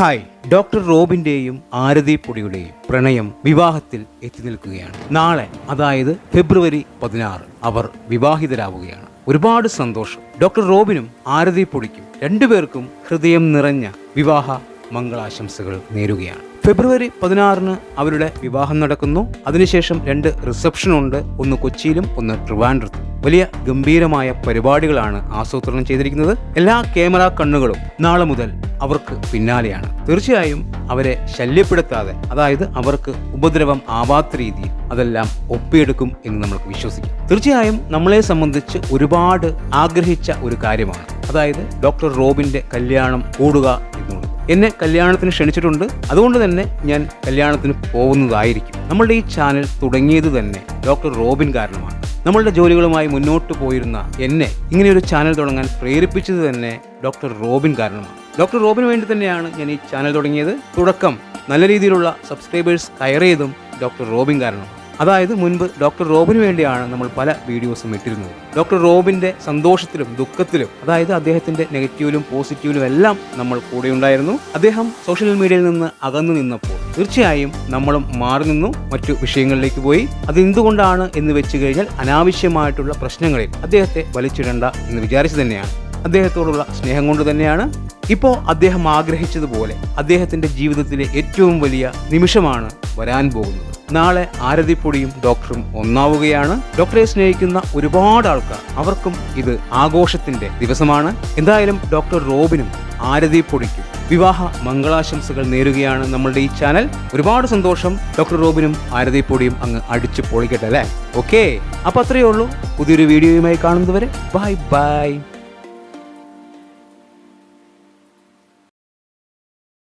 Hi. Doctor റോബിന്റെയും ആരതി പൊടിയുടെയും പ്രണയം വിവാഹത്തിൽ എത്തി നിൽക്കുകയാണ്. നാളെ അതായത് ഫെബ്രുവരി പതിനാറ് അവർ വിവാഹിതരാവുകയാണ്. ഒരുപാട് സന്തോഷം. ഡോക്ടർ റോബിനും ആരതി പൊടിക്കും രണ്ടുപേർക്കും ഹൃദയം നിറഞ്ഞ വിവാഹ മംഗളാശംസകൾ നേരുകയാണ്. ഫെബ്രുവരി പതിനാറിന് അവരുടെ വിവാഹം നടക്കുന്നു. അതിനുശേഷം രണ്ട് റിസപ്ഷൻ ഉണ്ട്. ഒന്ന് കൊച്ചിയിലും ഒന്ന് ട്രിവാൻഡ്രത്തും. വലിയ ഗംഭീരമായ പരിപാടികളാണ് ആസൂത്രണം ചെയ്തിരിക്കുന്നത്. എല്ലാ ക്യാമറ കണ്ണുകളും നാളെ മുതൽ അവർക്ക് പിന്നാലെയാണ്. തീർച്ചയായും അവരെ ശല്യപ്പെടുത്താതെ അതായത് അവർക്ക് ഉപദ്രവം ആവാത്ത രീതിയിൽ അതെല്ലാം ഒപ്പിയെടുക്കും എന്ന് നമുക്ക് വിശ്വസിക്കാം. തീർച്ചയായും നമ്മളെ സംബന്ധിച്ച് ഒരുപാട് ആഗ്രഹിച്ച ഒരു കാര്യമാണ്. അതായത് ഡോക്ടർ റോബിന്റെ കല്യാണം കൂടുക എന്നുള്ളത്. എന്നെ കല്യാണത്തിന് ക്ഷണിച്ചിട്ടുണ്ട്. അതുകൊണ്ട് തന്നെ ഞാൻ കല്യാണത്തിന് പോകുന്നതായിരിക്കും. നമ്മളുടെ ഈ ചാനൽ തുടങ്ങിയത് തന്നെ ഡോക്ടർ റോബിൻ കാരണമാണ്. നമ്മളുടെ ജോലികളുമായി മുന്നോട്ട് പോയിരുന്ന എന്നെ ഇങ്ങനെയൊരു ചാനൽ തുടങ്ങാൻ പ്രേരിപ്പിച്ചത് തന്നെ ഡോക്ടർ റോബിൻ കാരണമാണ്. ഡോക്ടർ റോബിന് വേണ്ടി തന്നെയാണ് ഞാൻ ഈ ചാനൽ തുടങ്ങിയത്. തുടക്കം നല്ല രീതിയിലുള്ള സബ്സ്ക്രൈബേഴ്സ് കയറിയതും ഡോക്ടർ റോബിൻ കാരണം. അതായത് മുൻപ് ഡോക്ടർ റോബിന് വേണ്ടിയാണ് നമ്മൾ പല വീഡിയോസും ഇട്ടിരുന്നത്. ഡോക്ടർ റോബിന്റെ സന്തോഷത്തിലും ദുഃഖത്തിലും അതായത് അദ്ദേഹത്തിന്റെ നെഗറ്റീവിലും പോസിറ്റീവിലും എല്ലാം നമ്മൾ കൂടെ ഉണ്ടായിരുന്നു. അദ്ദേഹം സോഷ്യൽ മീഡിയയിൽ നിന്ന് അകന്നു നിന്നപ്പോൾ തീർച്ചയായും നമ്മളും മാറി നിന്നു മറ്റു വിഷയങ്ങളിലേക്ക് പോയി. അത് എന്തുകൊണ്ടാണ് എന്ന് വെച്ച് കഴിഞ്ഞാൽ അനാവശ്യമായിട്ടുള്ള പ്രശ്നങ്ങളിൽ അദ്ദേഹത്തെ വലിച്ചിടണ്ട എന്ന് വിചാരിച്ചു തന്നെയാണ്. അദ്ദേഹത്തോടുള്ള സ്നേഹം കൊണ്ട് തന്നെയാണ് ഇപ്പോൾ അദ്ദേഹം ആഗ്രഹിച്ചതുപോലെ അദ്ദേഹത്തിന്റെ ജീവിതത്തിലെ ഏറ്റവും വലിയ നിമിഷമാണ് വരാൻ പോകുന്നത്. നാളെ ആരതിപ്പൊടിയും ഡോക്ടറും ഒന്നാവുകയാണ്. ഡോക്ടറെ സ്നേഹിക്കുന്ന ഒരുപാട് ആൾക്കാർ അവർക്കും ഇത് ആഘോഷത്തിന്റെ ദിവസമാണ്. എന്തായാലും ഡോക്ടർ റോബിനും ആരതിപ്പൊടിക്കും വിവാഹ മംഗളാശംസകൾ നേരുകയാണ് നമ്മളുടെ ഈ ചാനൽ. ഒരുപാട് സന്തോഷം. ഡോക്ടർ റോബിനും ആരതിപ്പൊടിയും അങ്ങ് അടിച്ചു പൊളിക്കട്ടെ അല്ലേ? ഓക്കെ. അപ്പൊ അത്രയേ ഉള്ളൂ. പുതിയൊരു വീഡിയോയുമായി കാണുന്നതുവരെ. Bye bye.